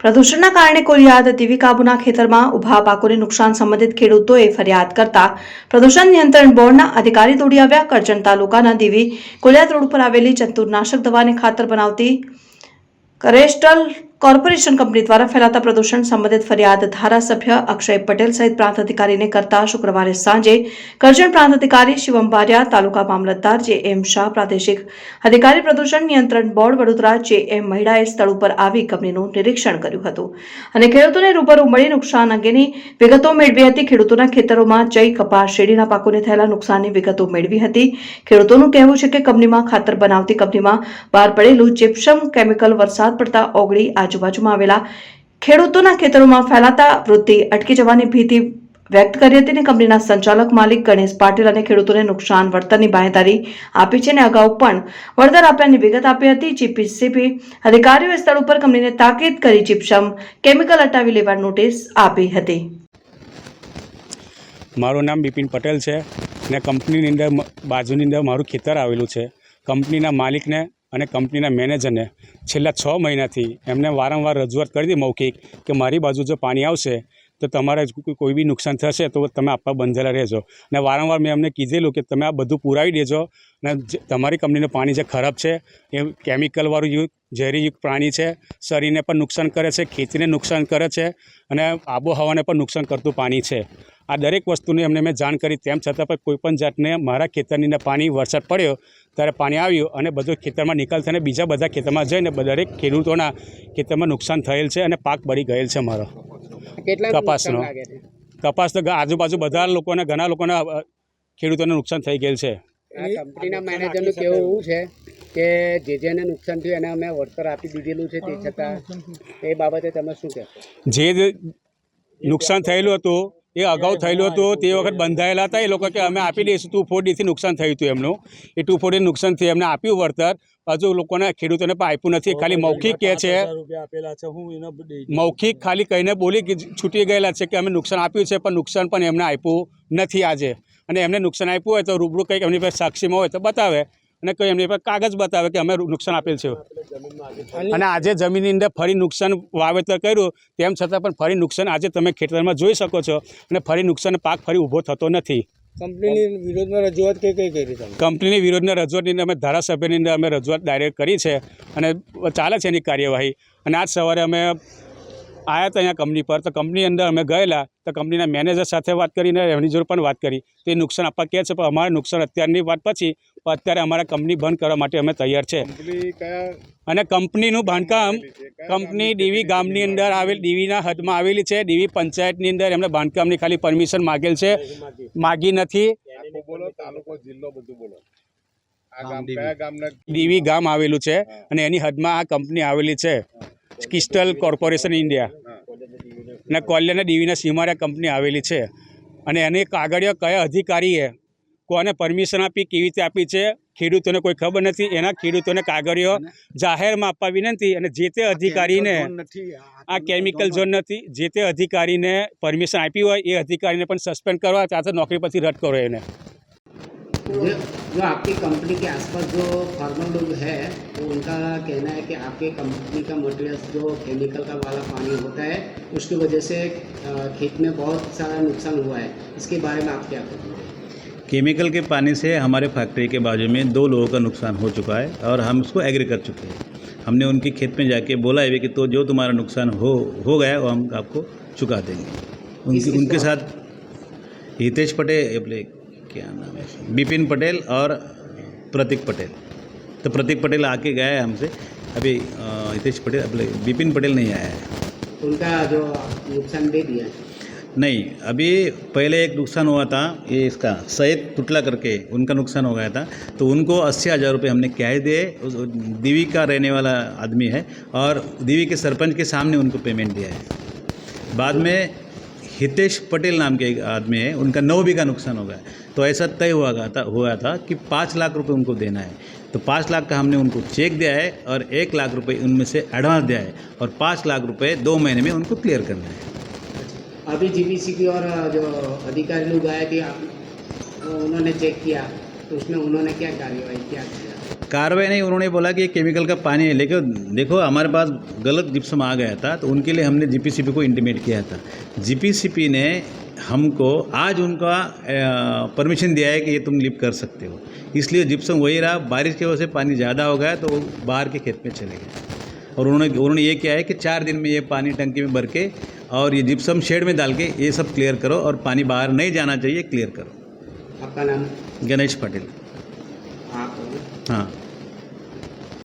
પ્રદૂષણના કારણે કોલિયાદ દીવી કાબુના ખેતરમાં ઊભા પાકોને નુકસાન સંબંધિત ખેડૂતોએ ફરિયાદ કરતા પ્રદૂષણ નિયંત્રણ બોર્ડના અધિકારી દોડી આવ્યા. કરજણ તાલુકાના દેવી કોલિયાદ રોડ પર આવેલી જંતુનાશક દવાને ખાતર બનાવતી કરેસ્ટલ કોર્પોરેશન કંપની દ્વારા ફેલાતા પ્રદૂષણ સંબંધિત ફરિયાદ ધારાસભ્ય અક્ષય પટેલ સહિત પ્રાંત અધિકારીને કરતા શુક્રવારે સાંજે કરજણ પ્રાંત અધિકારી શિવમ બારિયા, તાલુકા મામલતદાર જે એમ શાહ, પ્રાદેશિક અધિકારી પ્રદૂષણ નિયંત્રણ બોર્ડ વડોદરા જે એમ મહિડાએ સ્થળ ઉપર આવી કંપનીનું નિરીક્ષણ કર્યું હતું. અને ખેડૂતોને રૂબરૂ મળી નુકસાન અંગેની વિગતો મેળવી હતી. ખેડૂતોના ખેતરોમાં જઈ કપાસ, શેરડીના પાકોને થયેલા નુકસાનની વિગતો મેળવી હતી. ખેડૂતોનું કહેવું છે કે કંપનીમાં ખાતર બનાવતી કંપનીમાં બહાર પડેલું જીપ્સમ કેમિકલ વરસાદ પડતા ઓગળી આજુબાજુમાં આવેલા ખેડૂતોના ખેતરોમાં ફેલાતા વૃદ્ધિ અટકી જવાની ભીતિ વ્યક્ત કરી હતી અને કંપનીના સંચાલક માલિક ગણેશ પાટીલ અને ખેડૂતોને નુકસાન વળતરની બાંયધારી આપી છે અને અગાઉ પણ વળતર આપ્યાની વિગત આપી હતી. જીપીસીબી અધિકારીઓએ સ્થળ ઉપર કંપનીને તાકીદ કરી જીપ્સમ કેમિકલ હટાવી લેવા નોટિસ આપી હતી. મારું નામ બિપિન પટેલ છે ને કંપનીની અંદર બાજુની અંદર મારું ખેતર આવેલું છે. કંપનીના માલિકને અને કંપનીના મેનેજરને છેલ્લા છ મહિનાથી એમને વારંવાર રજૂઆત કરી હતી મૌખિક કે મારી બાજુ જો પાણી આવશે તો તમારે કોઈ- બી નુકસાન થશે તો તમે આપવા બંધેલા રહેજો. અને વારંવાર મેં એમને કીધેલું કે તમે આ બધું પુરાવી દેજો. અને તમારી કંપનીનું પાણી જે ખરાબ છે, એ કેમિકલવાળું યુ ઝેરીયુક્ત પ્રાણી છે, શરીરને પણ નુકસાન કરે છે, ખેતીને નુકસાન કરે છે, અને આબોહવાને પણ નુકસાન કરતું પાણી છે. આ દરેક વસ્તુની એમને મેં જાણ કરી, તેમ છતાં પણ કોઈપણ જાતને મારા ખેતરની પાણી વરસાદ પડ્યો, ત્યારે પાણી આવ્યું અને બધું ખેતરમાં નિકાલ થઈને બીજા બધા ખેતરમાં જઈને દરેક ખેડૂતોના ખેતરમાં નુકસાન થયેલ છે અને પાક બળી ગયેલ છે મારો. કેટલા કપાસનો. કપાસ તો આજુબાજુ બધા લોકોને ઘણા લોકોને ખેડૂતોને નુકસાન થઈ ગયેલ છે. કંપનીના મેનેજરનું કેવું એવું છે કે જે જેને નુકસાન થયું એને અમે વળતર આપી દીધેલું છે તે છતાં એ બાબતે તમે શું કહેશો? જે જે નુકસાન થયેલું હતું એ અગાઉ થયેલું હતું તે વખત બંધાયેલા હતા એ લોકો કે અમે આપી દઈશું. ટુ ફોર્ટીથી નુકસાન થયું હતું એમનું. એ ટુ ફોર્ટી થયું એમને આપ્યું વળતર. હજુ લોકોને ખેડૂતોને પણ આપ્યું નથી. ખાલી મૌખિક કહે છે મૌખિક ખાલી કહીને બોલી છૂટી ગયેલા છે કે અમે નુકસાન આપ્યું છે પણ નુકસાન પણ એમને આપ્યું નથી આજે. અને એમને નુકસાન આપ્યું હોય તો રૂબરૂ કંઈક એમની પાસે સાક્ષીમાં હોય તો બતાવે. અને કોઈ એમની પર કાગળ બતાવે કે અમે નુકસાન આપેલ છે. અને આજે જમીનની અંદર ફરી નુકસાન વાવેતર કર્યું તેમ છતાં પણ ફરી નુકસાન આજે તમે ખેતરમાં જોઈ શકો છો અને ફરી નુકસાન પાક ફરી ઊભો થતો નથી. કંપનીની વિરોધમાં રજૂઆત કઈ કઈ કરી તમે? કંપનીની વિરોધના રજૂઆતની અંદર અમે ધારાસભ્યની અંદર અમે રજૂઆત ડાયરેક્ટ કરી છે અને ચાલે છે એની કાર્યવાહી. અને આજ સવારે અમે આવ્યા હતા અહીંયા કંપની પર. તો કંપની અંદર અમે ગયેલા. તો કંપનીના મેનેજર સાથે વાત કરીને એમની જોડે પણ વાત કરી. તે નુકસાન આપવા કહે છે પણ અમારે નુકસાન અત્યારની વાત પછી પણ અત્યારે અમારા કંપની બંધ કરવા માટે અમે તૈયાર છે. અને કંપનીનું બાંધકામ કંપની ડીવી ગામની અંદર આવેલ ડીવીના હદમાં આવેલી છે. ડીવી પંચાયતની અંદર એમને બાંધકામની ખાલી પરમિશન માગેલ છે. માગી નથી. ડીવી. ગામ આવેલું છે અને એની હદમાં આ કંપની આવેલી છે. ક્રિસ્ટલ કોર્પોરેશન ઇન્ડિયા અને કોલ્યાના ડીવીના સીમાડા કંપની આવેલી છે. અને એની કાગળિયા કયા અધિકારીએ કોને પરમિશન આપી કેવી રીતે આપી છે ખેડૂતોને કોઈ ખબર નથી. એના ખેડૂતોને કાગળિયો જાહેરમાં આપવા વિનંતી અને જે તે અધિકારીને આ કેમિકલ ઝોન નથી જે તે અધિકારીને પરમિશન આપી હોય એ અધિકારીને પણ સસ્પેન્ડ કરવા ત્યાં તો નોકરી પરથી રદ કરો એને. जो जो आपकी कंपनी के आसपास जो फार्मर लोग हैं तो उनका कहना है कि आपके कंपनी का मटेरियल जो केमिकल का वाला पानी होता है उसकी वजह से खेत में बहुत सारा नुकसान हुआ है। इसके बारे में आप क्या कहेंगे? केमिकल के पानी से हमारे फैक्ट्री के बाजू में दो लोगों का नुकसान हो चुका है और हम उसको एग्री कर चुके हैं। हमने उनके खेत में जाके बोला है कि तो जो तुम्हारा नुकसान हो हो गया वो हम आपको चुका देंगे। उनकी? उनके साथ हितेश पटेल क्या नाम है? बिपिन पटेल और प्रतीक पटेल। तो प्रतीक पटेल आके गए हैं हमसे। अभी हितेश पटेल अपने बिपिन पटेल नहीं आया है। उनका जो नुकसान दे दिया। नहीं अभी पहले एक नुकसान हुआ था ये इसका सैयद टुटला करके उनका नुकसान हो गया था। तो उनको अस्सी हज़ार रुपये हमने कैश दिए दीवी का रहने वाला आदमी है और दीवी के सरपंच के सामने उनको पेमेंट दिया है। बाद में हितेश पटेल नाम के एक आदमी है, उनका नौ बीघा नुकसान हो गया। तो ऐसा तय हुआ था हुआ था कि पाँच लाख रुपए उनको देना है। तो पाँच लाख का हमने उनको चेक दिया है और एक लाख रुपए उनमें से एडवांस दिया है और पाँच लाख रुपए दो महीने में उनको क्लियर करना है। अभी जीपीसी की और जो अधिकारी लोग आए थे उन्होंने चेक किया तो उसमें उन्होंने क्या कार्यवाही किया? कार्रवाई नहीं उन्होंने बोला कि ये केमिकल का पानी है। लेकिन देखो हमारे पास गलत जिप्सम आ गया था तो उनके लिए हमने जीपीसीपी को इंटीमेट किया था। जीपीसीपी ने हमको आज उनका परमिशन दिया है कि ये तुम लिप कर सकते हो। इसलिए जिप्सम वही रहा बारिश की वजह से पानी ज़्यादा हो गया तो वो बाहर के खेत में चले गए। और उन्होंने उन्होंने ये किया है कि चार दिन में ये पानी टंकी में भर के और ये जिप्सम शेड में डाल के ये सब क्लियर करो और पानी बाहर नहीं जाना चाहिए क्लियर करो। आपका नाम? गणेश पटेल। Huh.